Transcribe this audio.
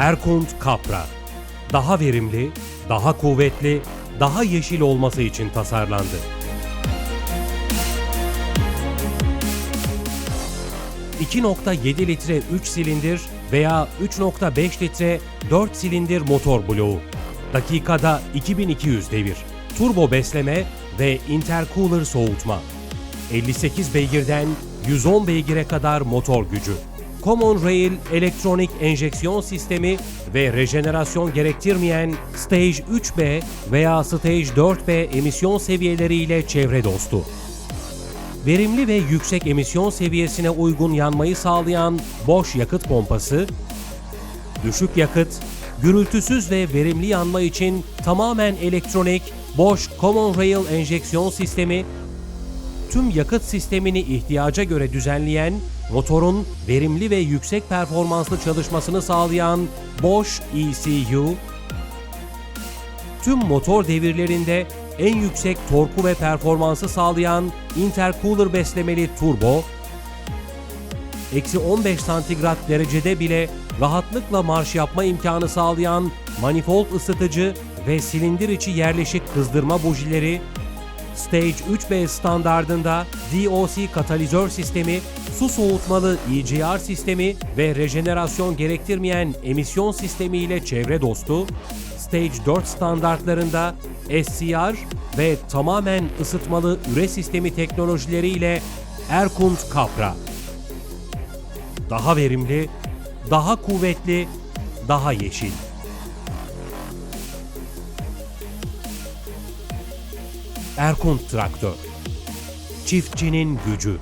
Erkunt Capra. Daha verimli, daha kuvvetli, daha yeşil olması için tasarlandı. ...2.7 litre 3 silindir veya 3.5 litre 4 silindir motor bloğu. Dakikada 2200 devir. Turbo besleme ve intercooler soğutma. 58 beygirden 110 beygire kadar motor gücü. Common Rail elektronik enjeksiyon sistemi ve rejenerasyon gerektirmeyen Stage 3B veya Stage 4B emisyon seviyeleriyle çevre dostu. Verimli ve yüksek emisyon seviyesine uygun yanmayı sağlayan Bosch yakıt pompası, düşük yakıt, gürültüsüz ve verimli yanma için tamamen elektronik Bosch Common Rail enjeksiyon sistemi tüm yakıt sistemini ihtiyaca göre düzenleyen, motorun verimli ve yüksek performanslı çalışmasını sağlayan Bosch ECU, tüm motor devirlerinde en yüksek torku ve performansı sağlayan intercooler beslemeli turbo, eksi 15 santigrat derecede bile rahatlıkla marş yapma imkanı sağlayan manifold ısıtıcı ve silindir içi yerleşik kızdırma bujileri, Stage 3B standardında DOC katalizör sistemi, su soğutmalı EGR sistemi ve rejenerasyon gerektirmeyen emisyon sistemi ile çevre dostu, Stage 4 standartlarında SCR ve tamamen ısıtmalı üre sistemi teknolojileriyle Erkunt Capra. Daha verimli, daha kuvvetli, daha yeşil. Erkunt Traktör. Çiftçinin gücü.